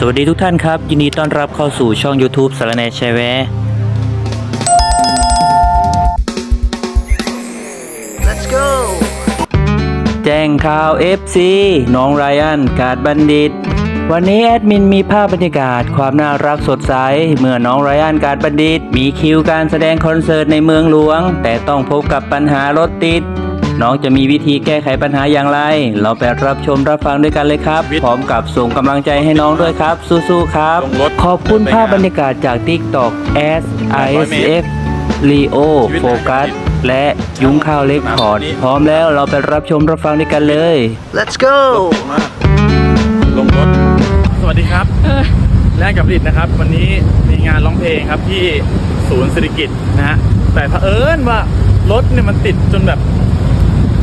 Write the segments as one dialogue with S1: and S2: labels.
S1: สวัสดีทุกท่านครับ ยินดีต้อนรับเข้าสู่ช่อง YouTube สารแหนแชร์แวร์
S2: Let's go
S1: แจ้งข่าว FC น้องไรอันกาดบัณฑิต วันนี้แอดมินมีภาพบรรยากาศความน่ารักสดใส เมื่อน้องไรอันกาดบัณฑิต มีคิวการแสดงคอนเสิร์ตในเมืองหลวง แต่ต้องพบกับปัญหารถติด น้องจะมีวิธีแก้ไขปัญหาอย่างไร เราไปรับชมรับฟังด้วยกันเลยครับ พร้อมกับส่งกำลังใจให้น้องด้วยครับ สู้ๆครับ
S3: ลงรถ
S1: ขอบคุณภาพบรรยากาศจาก TikTok S I S F Leo Focus และยุ้งข้าวเล็กคอร์ดพร้อมแล้วเราไปรับชมรับฟังด้วยกันเลย
S2: Let's go
S3: มากลงรถ สวัสดีครับแรกกับลิดนะครับ วันนี้มีงานร้องเพลงครับที่ศูนย์เศรษฐกิจนะฮะแต่เผอิญว่ารถเนี่ยมันติดจนแบบ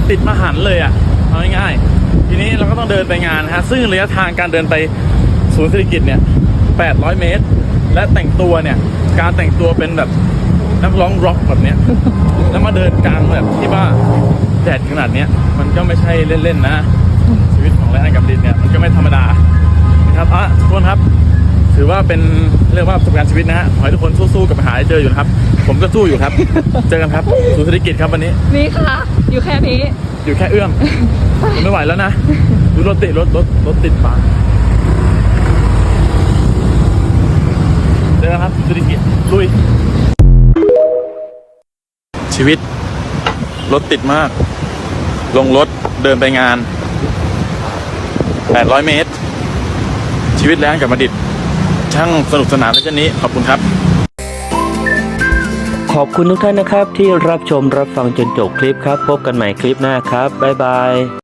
S3: ติดมหันเลยอะเอาง่ายๆทีนี้เราก็ต้องเดินไปงานฮะซึ่งระยะทางการเดินไปศูนย์เศรษฐกิจเนี่ย 800 เมตร และแต่งตัวเนี่ย การแต่งตัวเป็นแบบนักร้องร็อกแบบเนี้ยแล้วมาเดินกลางแบบที่ว่าแดดขนาดเนี้ยมันก็ไม่ใช่เล่นๆนะ ถือว่าเป็นเรียกว่าประสบการณ์ชีวิตนะฮะขอให้ทุกคนสู้ๆกับปัญหาที่เจออยู่นะครับ ผมก็สู้อยู่ครับ เจอกันครับศูนย์เศรษฐกิจครับวันนี้
S4: นี่ค่ะ อยู่แค่นี้
S3: อยู่แค่เอื้อมผมไม่ไหวแล้วนะดูรถติดรถรถรถติดปากเจอกันครับศูนย์เศรษฐกิจลุย ชีวิต รถติดมาก ลงรถเดินไปงาน 800 เมตร ชีวิตแรงกับมาดิด ช่างสนุกสนานในเช่นนี้ ขอบคุณครับ
S1: ขอบคุณทุกท่านนะครับที่รับชมรับฟังจนจบคลิปครับ พบกันใหม่คลิปหน้าครับ บ๊ายบาย